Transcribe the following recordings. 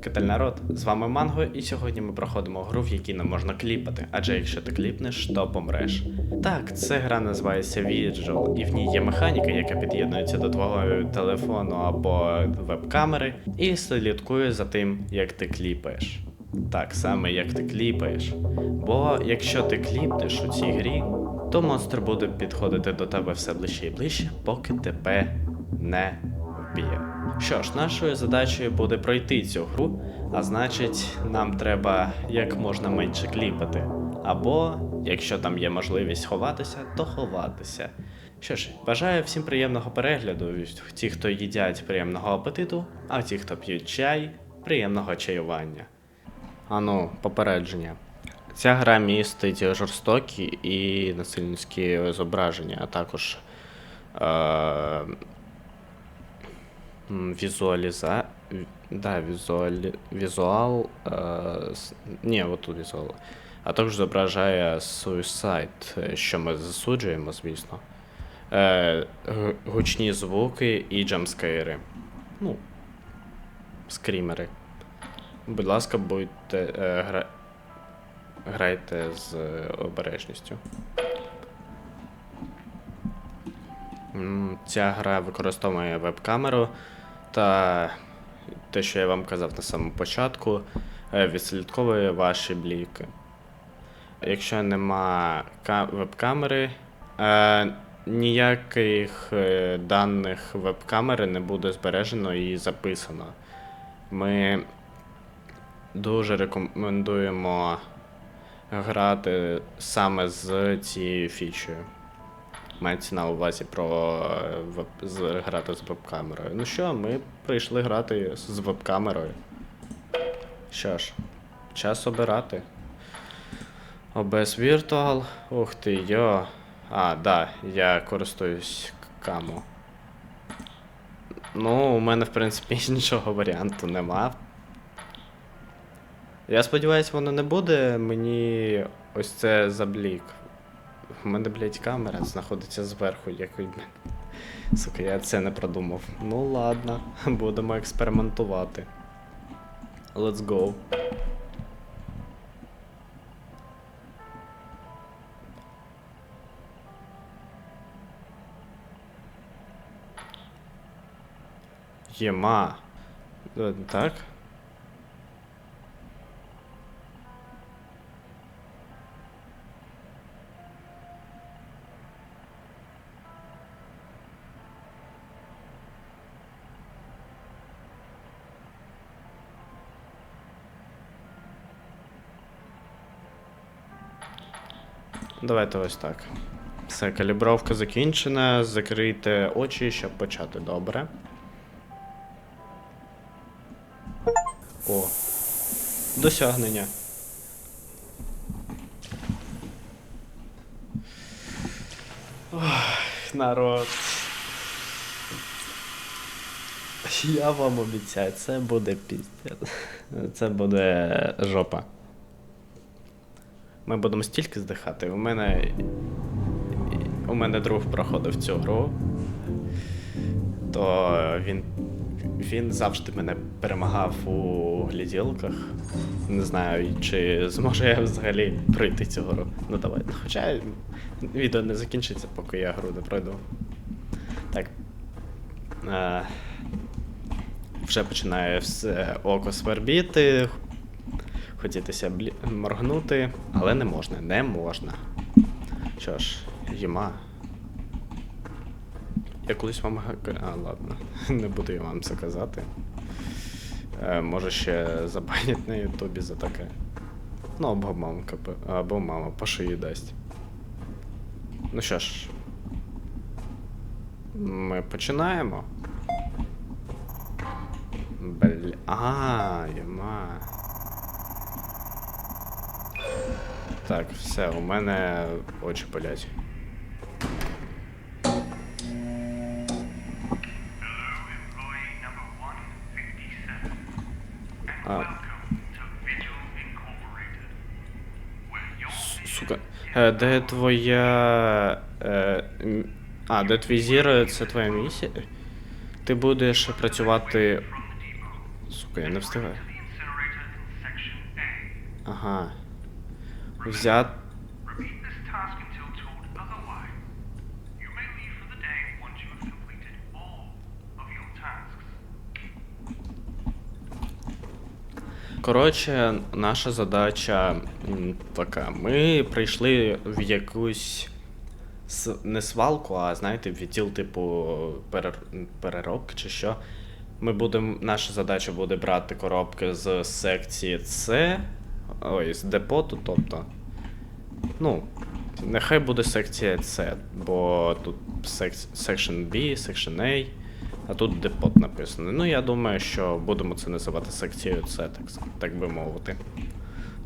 Кетель народ, з вами Манго, і сьогодні ми проходимо гру, в якій не можна кліпати, адже якщо ти кліпнеш, то помреш. Так, це гра називається Vigil, і в ній є механіка, яка під'єднується до твого телефону або веб-камери, і слідкує за тим, як ти кліпаєш. Так, саме як ти кліпаєш. Бо якщо ти кліпнеш у цій грі, то монстр буде підходити до тебе все ближче і ближче, поки тебе не вб'є. Що ж, нашою задачею буде пройти цю гру, а значить, нам треба як можна менше кліпати. Або, якщо там є можливість ховатися, то ховатися. Що ж, бажаю всім приємного перегляду. Ті, хто їдять приємного апетиту, а ті, хто п'ють чай, приємного чаювання. Ану, попередження. Ця гра містить жорстокі і насильницькі зображення, а також е- візуаліза... Да, візуалі... візуал. Е... Ні, отут візуал. А також зображає суїсайд, що ми засуджуємо, звісно. Е... Гучні звуки і джамскейри. Ну, скрімери. Будь ласка, будьте. Е... Гра... Грайте з обережністю. Ця гра використовує веб-камеру та те, що я вам казав на самому початку, е, відслідковує ваші бліки. Якщо нема ка- веб-камери, е, ніяких е, даних веб-камери не буде збережено і записано. Ми дуже рекомендуємо грати саме з цією фічею. Мається на увазі про е, з- грати з веб-камерою. Ну що, ми прийшли грати з веб-камерою. Що ж, час обирати. OBS Virtual. Ух ти, йо. А, да, я користуюсь камо. Ну, у мене, в принципі, іншого варіанту нема. Я сподіваюся, воно не буде мені ось це заблік. У мене, блядь, камера знаходиться зверху, як і. Сука, я це не продумав. Ну ладно, будемо експериментувати. Let's go. Єма. Е, Так? Давайте ось так. Все, калібровка закінчена. Закрийте очі, щоб почати добре. О. Досягнення. Ох, народ. Я вам обіцяю, це буде піздець. Це буде жопа. Ми будемо стільки здихати. У мене. У мене друг проходив цю гру. То він. Він завжди мене перемагав у гляділках. Не знаю, чи зможу я взагалі пройти цю гру. Ну давай. Хоча відео не закінчиться, поки я гру не пройду. Так. Е, вже починає все око свербіти, хотітися блі... моргнути, але не можна, не можна. Що ж, їма. Я колись вам. А, ладно, не буду я вам це казати. Е, може ще забанять на Ютубі за таке. Ну, або мамка, або мама по шиї дасть. Ну що ж. Ми починаємо. Бля. А, яма. Так, все, у мене очі болять. Employee number 157. And welcome to Vigil Incorporated. Where your Сука. Е, Де твоя е, А, де твій зір, це твоя місія? Ти будеш працювати. Сука, я не встигаю. Ага. Tasks. Коротше, наша задача така. Ми прийшли в якусь не свалку, а знаєте, відділ типу переробки чи що. Ми будемо. Наша задача буде брати коробки з секції С. Ой, з депоту, тобто. Ну, нехай буде секція С, бо тут. Section B, Section A, а тут депот написано. Ну, я думаю, що будемо це називати секцією С, так, так би мовити.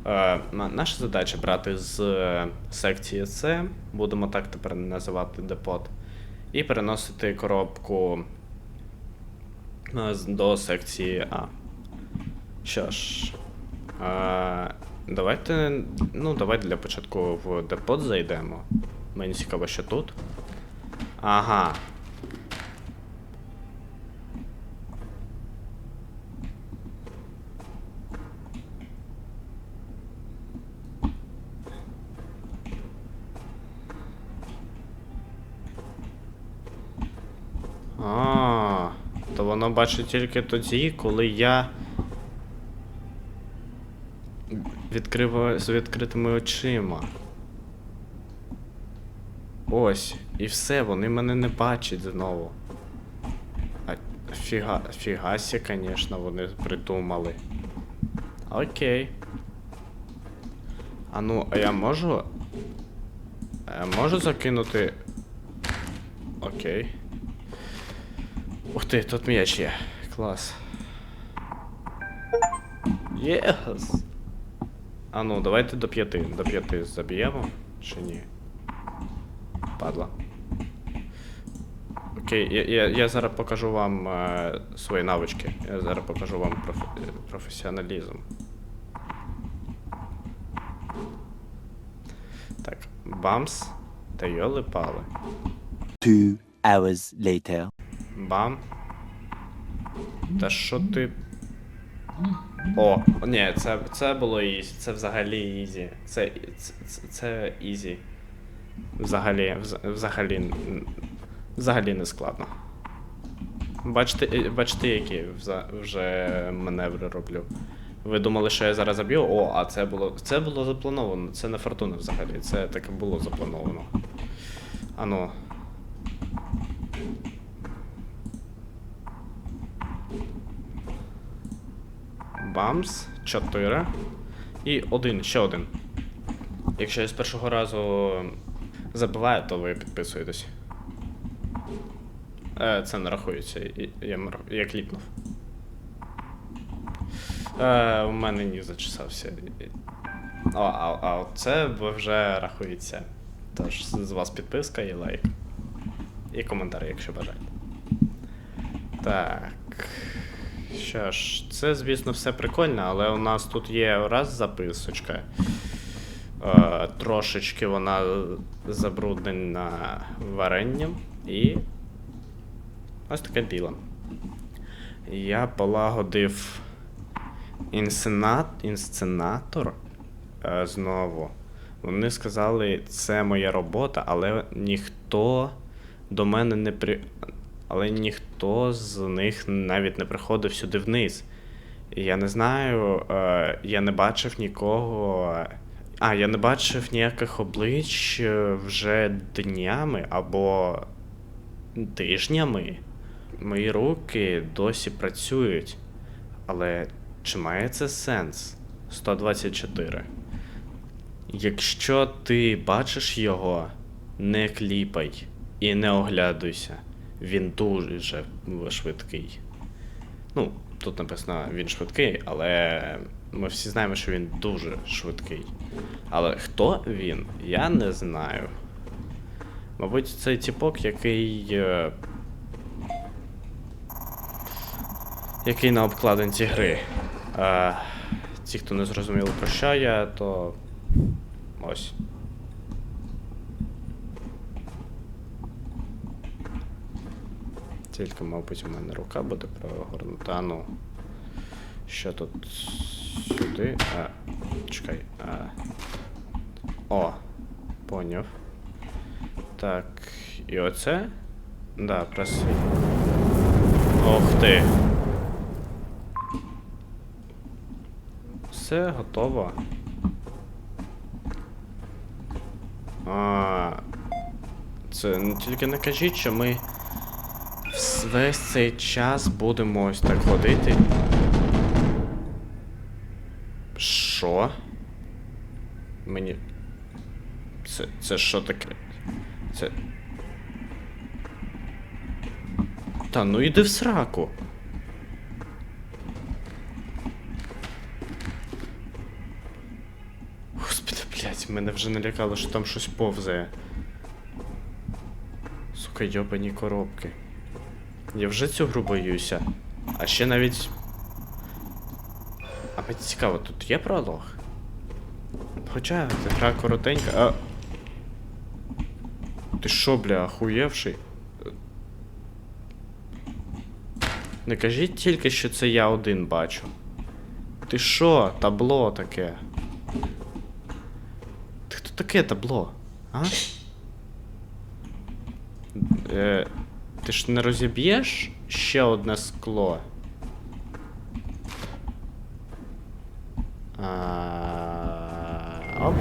Е, наша задача брати з е, секції С, будемо так тепер називати депот, і переносити коробку е, до секції А. Що ж, е, давайте. Ну, давай для початку в депот зайдемо. Мені цікаво, що тут. Ага. А, то воно бачить тільки тоді, коли я відкриваю з відкритими очима. Ось, і все, вони мене не бачать знову. А фіга, фігасі, звісно, вони придумали. Окей. А ну, а я можу. А я можу закинути. Окей. Ух ти, тут м'яч є. Клас. Єс! А ну, давайте до п'яти. До п'яти заб'ємо, чи ні? Падла. Окей, я, я, я зараз покажу вам е, свої навички. Я зараз покажу вам проф, е, професіоналізм. Так, бамс та йоли пали. Two hours later. Бам. Та що ти. О, ні, це, це було ізі. Це взагалі ізі. Це, це, це, ізі. Взагалі, взагалі. Взагалі не складно. Бачите, е, бачите, які вже маневри роблю. Ви думали, що я зараз заб'ю? О, а це було. Це було заплановано. Це не фортуна взагалі. Це таке було заплановано. Ану. Бамс, 4. І один, ще один. Якщо я з першого разу забиваю, то ви підписуєтесь. Е, це не рахується, я, я кліпнув. Е, у мене ні зачесався. О, а, а це вже рахується. Тож з вас підписка і лайк. І коментар, якщо бажаєте. Так. Що ж, це, звісно, все прикольно, але у нас тут є раз записочка. Е, трошечки вона забруднена варенням і. Ось таке діло. Я полагодив інсценат... інсценатор е, знову. Вони сказали, це моя робота, але ніхто до мене не при. Але ніхто з них навіть не приходив сюди вниз. Я не знаю, е, я не бачив нікого. А, я не бачив ніяких облич е, вже днями або тижнями. Мої руки досі працюють. Але чи має це сенс? 124. Якщо ти бачиш його, не кліпай і не оглядуйся. Він дуже швидкий. Ну, тут написано він швидкий, але ми всі знаємо, що він дуже швидкий. Але хто він, я не знаю. Мабуть, цей типок, який. е, Який на обкладинці гри. Е, ті, хто не зрозуміли, про що я, то. Ось. Тільки, мабуть, у мене рука буде прогорнута. А ну. Що тут сюди? А, чекай. А. О, поняв. Так, і оце? Да, просвіт. Ох ти. Все готово. А, це ну, тільки не кажіть, що ми весь цей час будемо ось так ходити. Що? Мені. Це. Це що таке? Це. Та ну іди в сраку. Господи, блядь, мене вже налякало, що там щось повзає. Сука, йобані коробки. Я вже цю гру боюся. А ще навіть. А мені цікаво, тут є пролог? Хоча ця гра коротенька, а. Ти що, бля, охуєвший? Не кажіть тільки, що це я один бачу. Ти що, табло таке? Ти хто таке табло? А? Е, ти ж не розіб'єш ще одне скло? А, оп.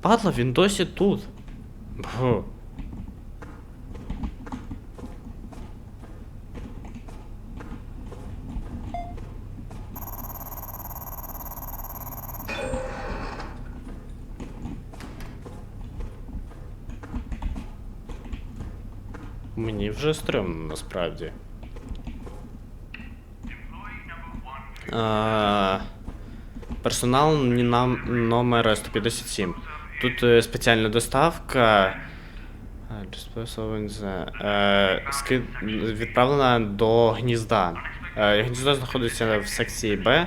Падла, він досі тут. Бу. Мені вже стрьомно насправді. А, персонал нам номер 157. Тут е, спеціальна доставка. е, відправлена до гнізда. Е, Гніздо знаходиться в секції Б.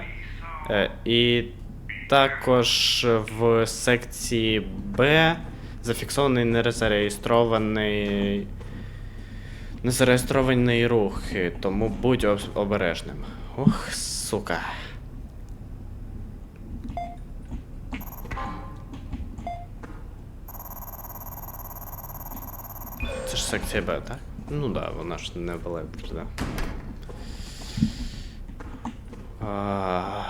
І також в секції Б зафіксований незареєстрований. Незареєстрований рух, е, тому будь об- обережним. Ох, сука. Це ж секція Б, так? Ну да, вона ж не да. А...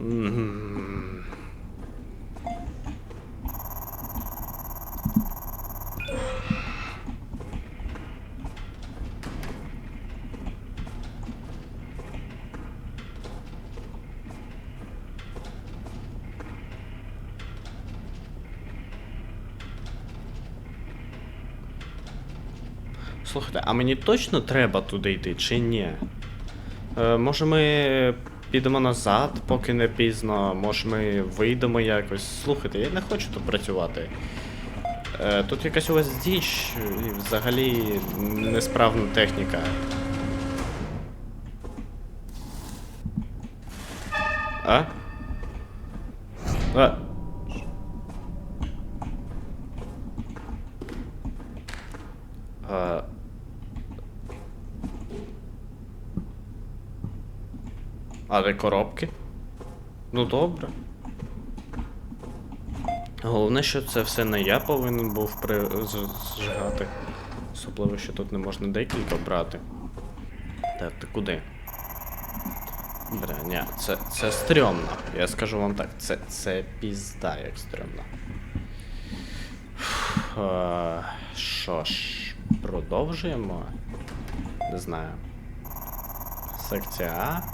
М. Слухайте, а мені точно треба туди йти чи ні? Е, може ми підемо назад, поки не пізно, може ми вийдемо якось. Слухайте, я не хочу тут працювати. Е, тут якась у вас діч і взагалі несправна техніка. А? А? А де коробки? Ну добре. Головне, що це все не я повинен був при... зжигати. Особливо, що тут не можна декілька брати. Так, ти куди? Ні, це, це стрьомно. Я скажу вам так, це, це пізда як стрьомно. Що ж, продовжуємо? Не знаю. Секція А.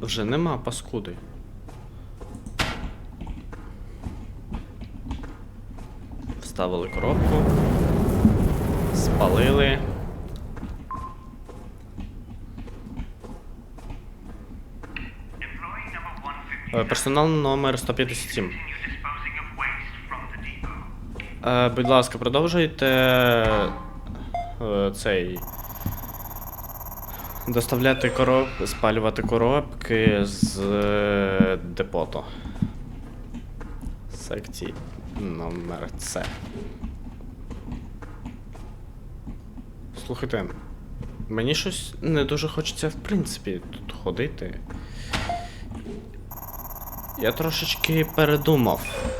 Вже нема паскуди. Вставили коробку. Спалили. Employee number 150. Е, Персонал номер 157. Е, будь ласка, продовжуйте е, цей Доставляти короб... спалювати коробки з е, депото. Секції номер С. Слухайте, мені щось не дуже хочеться, в принципі, тут ходити. Я трошечки передумав.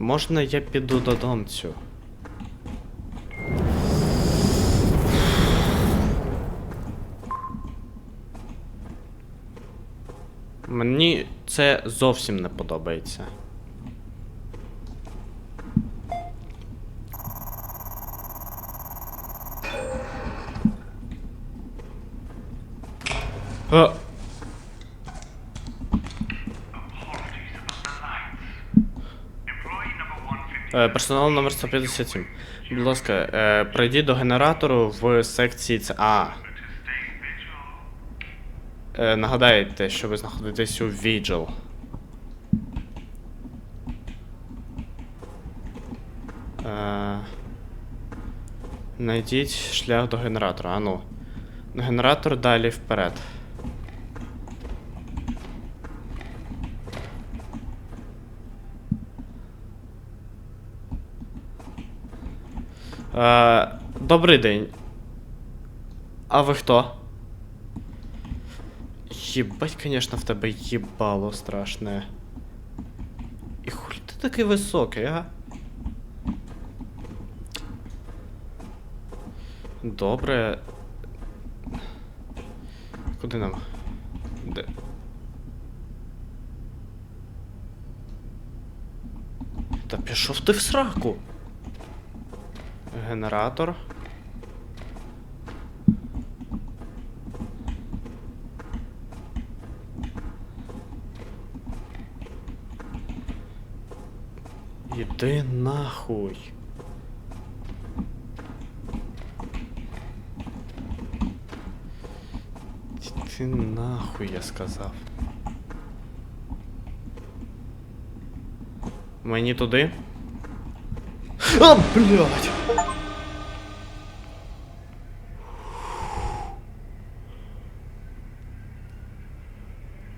Можна я піду додому цю? Мені це зовсім не подобається. А, персонал номер 157. Будь ласка, е, пройдіть до генератору в секції. А. Е, нагадайте, що ви знаходитесь у Vigil. Е, найдіть шлях до генератора. Ану. Генератор далі вперед. Е, добрий день. А ви хто? Єбать, конечно, в тебе їбало страшне. І хулі ти такий високий, а? Добре. Куди нам? Де? Та пішов ти в сраку. Генератор. Іди нахуй. Іди нахуй, я сказав. Мені туди? А, блядь!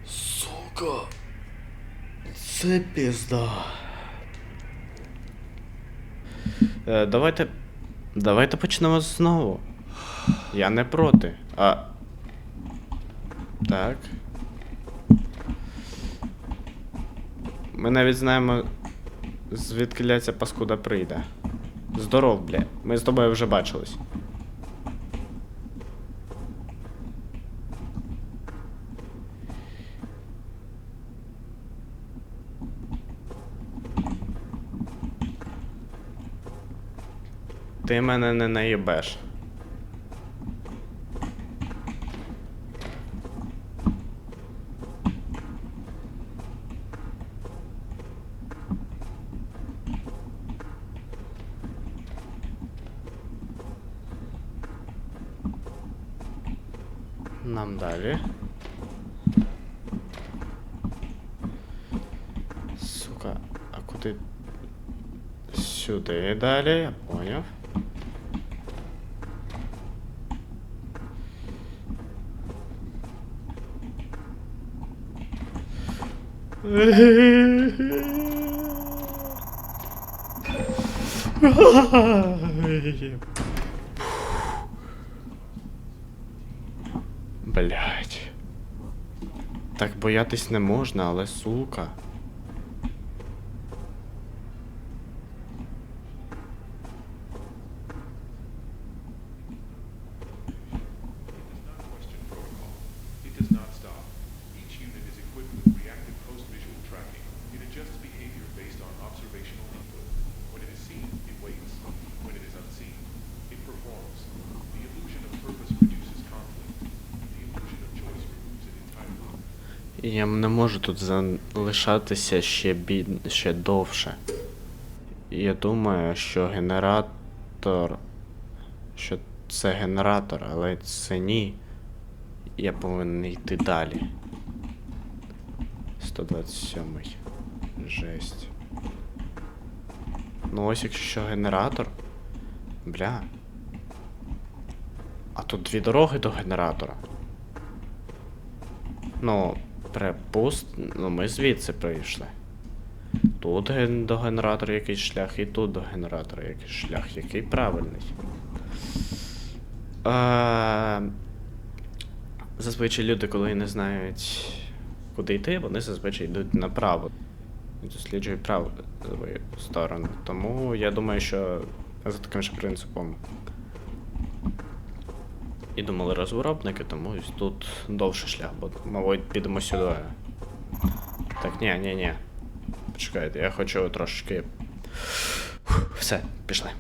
Сука! Це пізда. Е, давайте. Давайте почнемо знову. Я не проти. А. Так. Ми навіть знаємо, звідки ця паскуда прийде. Здоров, бля. Ми з тобою вже бачились. Ти мене не наїбеш. Нам далі. Сука, а куди? Сюди далі, я поняв. Блять. Так боятись не можна, але сука. Можу тут залишатися ще бід... ще довше. Я думаю, що генератор. Що це генератор, але це ні. Я повинен йти далі. 127. Жесть. Ну ось якщо генератор. Бля. А тут дві дороги до генератора. Ну, припуст... Ну, ми звідси прийшли. Тут до генератора якийсь шлях, і тут до генератора якийсь шлях, який правильний. А... Зазвичай люди, коли не знають, куди йти, вони зазвичай йдуть направо. Досліджують праву сторону. Тому я думаю, що за таким же принципом і думали розробники, тому тут довший шлях, бо, мабуть, підемо сюди. Так, ні, ні, ні. Почекайте, я хочу трошечки. Все, пішли.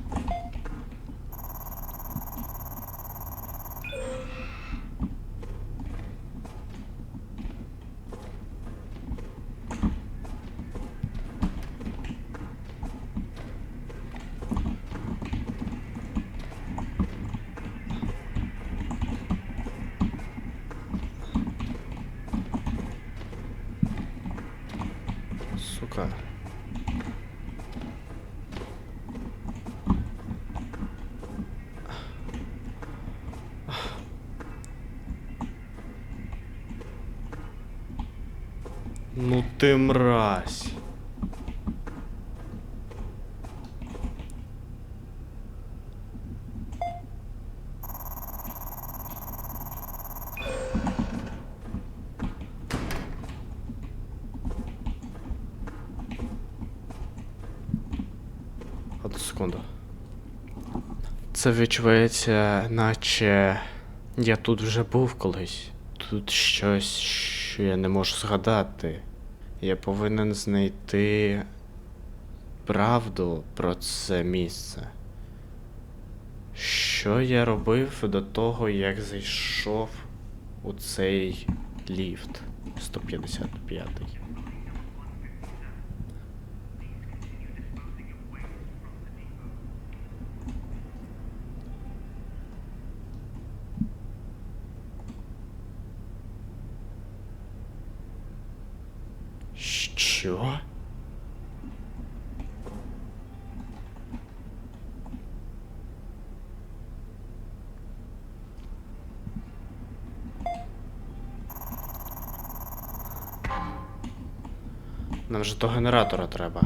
Сука. Ну ти мразь. Це відчувається, наче я тут вже був колись. Тут щось, що я не можу згадати. Я повинен знайти правду про це місце. Що я робив до того, як зайшов у цей ліфт 155? Що? Нам же до генератора треба.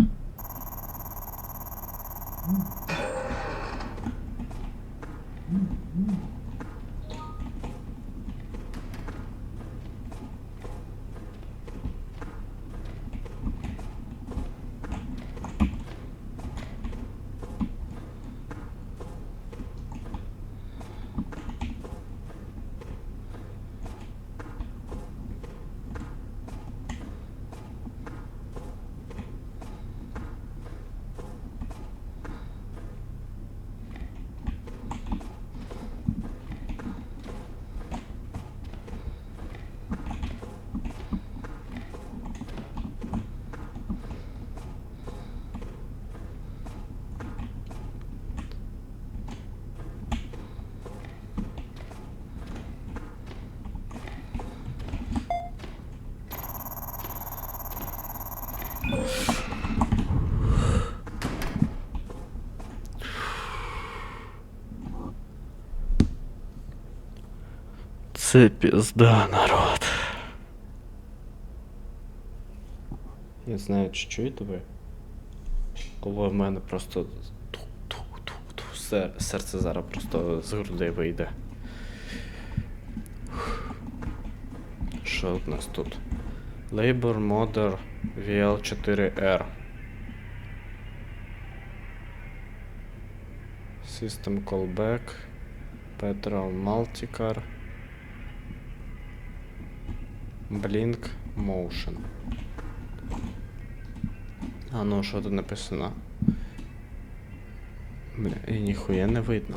Це пізда, народ. Не знаю, чи чуєте ви? Коли в мене просто серце зараз просто з грудей вийде. Що у нас тут? Labor Modder VL4R. System Callback. Petrol Multicar. Blink Motion. А ну, що тут написано? Бля, і ніхуя не видно.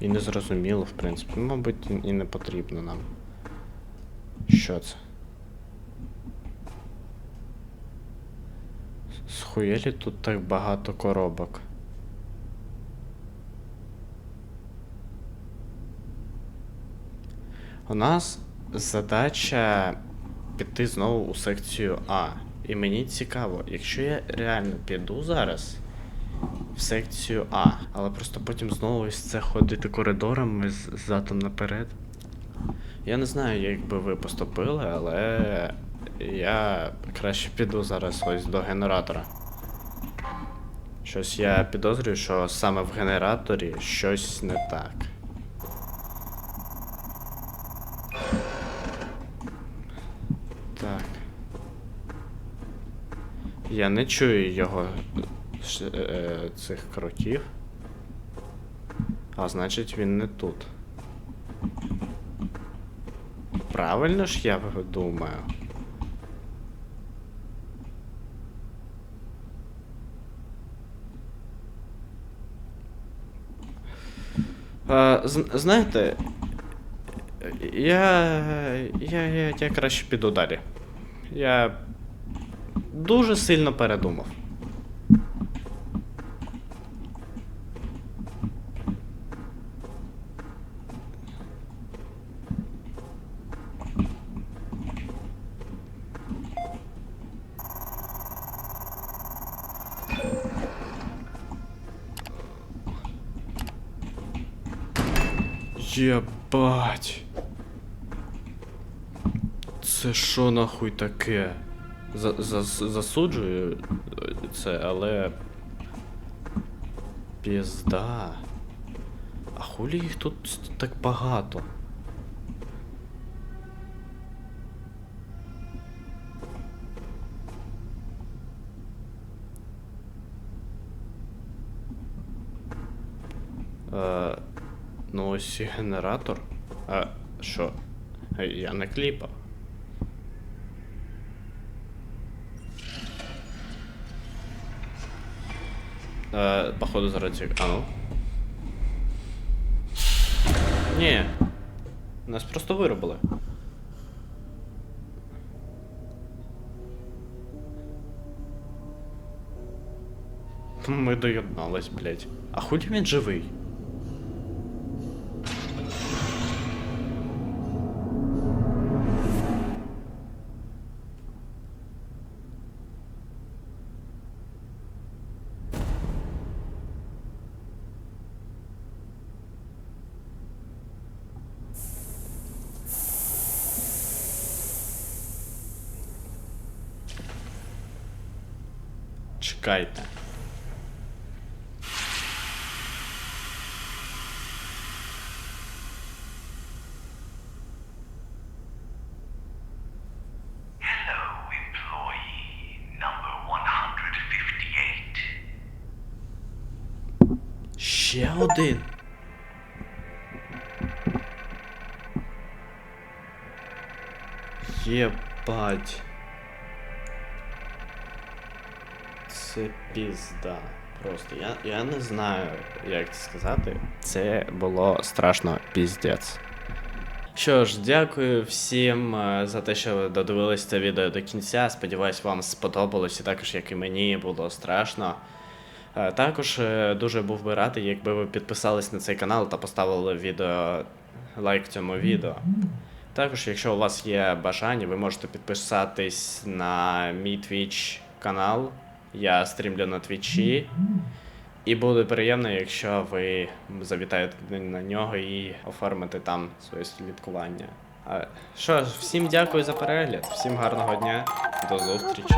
І не зрозуміло, в принципі. Мабуть, і не потрібно нам. Що це? Схуєлі тут так багато коробок. У нас задача піти знову у секцію А. І мені цікаво, якщо я реально піду зараз в секцію А. Але просто потім знову ось це ходити коридорами з задом наперед. Я не знаю, як би ви поступили, але я краще піду зараз ось до генератора. Щось я підозрюю, що саме в генераторі щось не так. Так. Я не чую його ш- е, цих кроків. А значить він не тут. Правильно ж я думаю. А, з- знаєте, я, я, я, я краще піду далі. Я дуже сильно передумав. Єбать. Це що нахуй таке? За, за, засуджую це, але. Пізда. А хулі їх тут так багато? Е, ну ось і генератор. А що? Я не кліпав. Е, походу зараз ці... А ну. Ні. Нас просто виробили. Ми доєднались, блядь. А хуй він живий? Чекайте. Hello, employee number 158. Ще один. Єбать. Пізда. Просто я, я не знаю, як це сказати. Це було страшно піздець. Що ж, дякую всім е, за те, що ви додивились це відео до кінця. Сподіваюсь, вам сподобалось і також, як і мені, було страшно. Е, Також е, дуже був би радий, якби ви підписались на цей канал та поставили відео лайк цьому відео. Також, якщо у вас є бажання, ви можете підписатись на мій Twitch канал. Я стрімлю на твічі. І буде приємно, якщо ви завітаєте на нього і оформите там своє слідкування. А, Що ж, всім дякую за перегляд, всім гарного дня, до зустрічі.